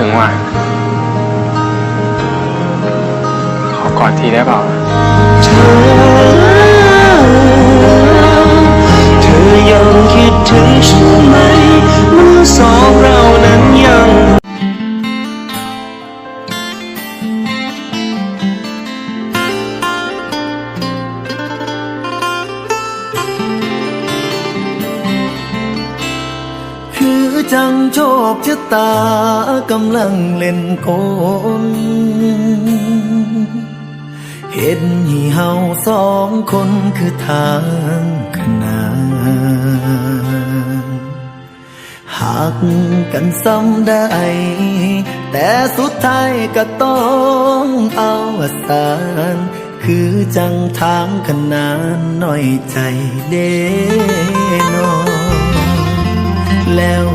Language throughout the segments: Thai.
ถึงว่ะขอกอดทีได้เปล่า จังโชคชะตากำลังเล่นโกลเห็นให้เฮาสองคนคือทางขนานหักกันซ้ำได้ แต่สุดท้ายก็ต้องเอาสารคือจังทางขนานหน่อยใจเด้นอแล้ว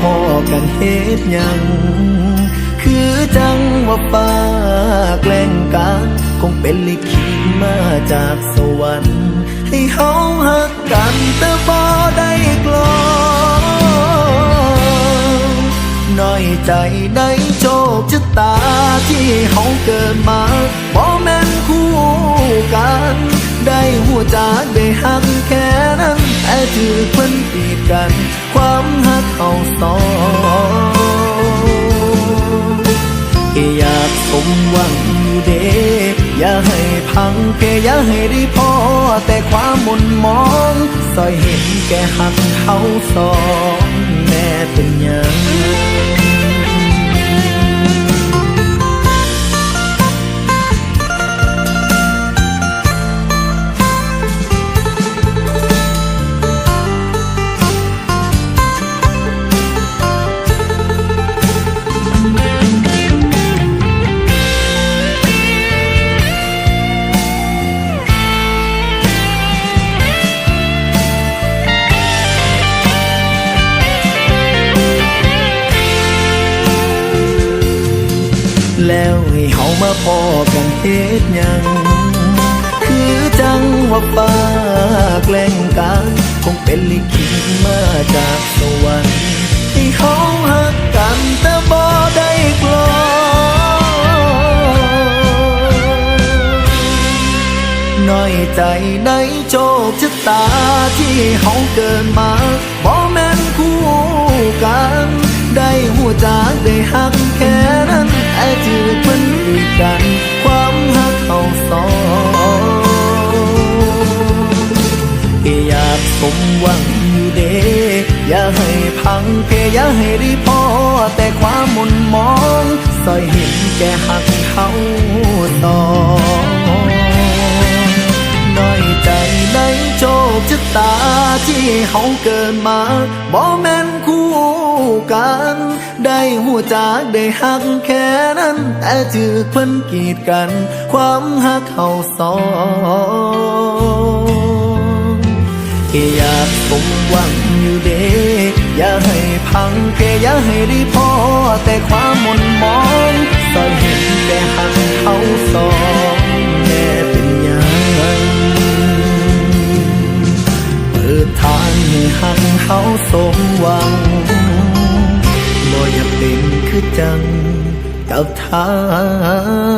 พอกันเฮ็ดยัง คือจังว่าฟ้าแกล้งกันคงเป็นลิขิตมาจากสวรรค์ ให้เฮาหักกันแต่บ่ได้กลอน้อยใจในโชคชะตาที่เฮาเกิดมาบ่แม่นคู่กัน ได้หัวจากได้หักแค่นั้นแต่ถือเพิ่นปีดกันคว เอาสองอยากสมหวังอยู่เดอย่าให้พังเกอย่าให้ได้พอ แต่ความหมุนมองซอยเห็นแกหักเขาสองแม่เป็นยัง แล้วให้เฮามาพอกันเฮ็ดหยัง คือจังว่าฟ้าแกล้งกันคงเป็นลิขิตมาจากสวรรค์ให้เฮาหักกันแต่บ่ได้กลอน้อยใจในโชคชะตาที่เฮาเกิดมาบ่แม่นคู่กัน ได้หัวจากได้ พังเพอย่าให้ได้พอ แต่ความหมุนมองซอยเห็นแก่หักเขาต่อน้อยใจในโชคชะตาที่เฮาเกิดมาบ่แม่นคู่กัน ได้หัวจากได้หักแค่นั้น แต่จือเพิ่นกีดกัน ความหักเฮาสอง แค่อยากสมหวังอยู่เดอย่าให้พังแค่อย่าให้ได้พอ แต่ความหมนมองซอยเห็นแต่หักเขาสองแม่เป็นยังเปิดทางให้หักเขาสมหวังบ่อยากเป็นคือจังกับทาง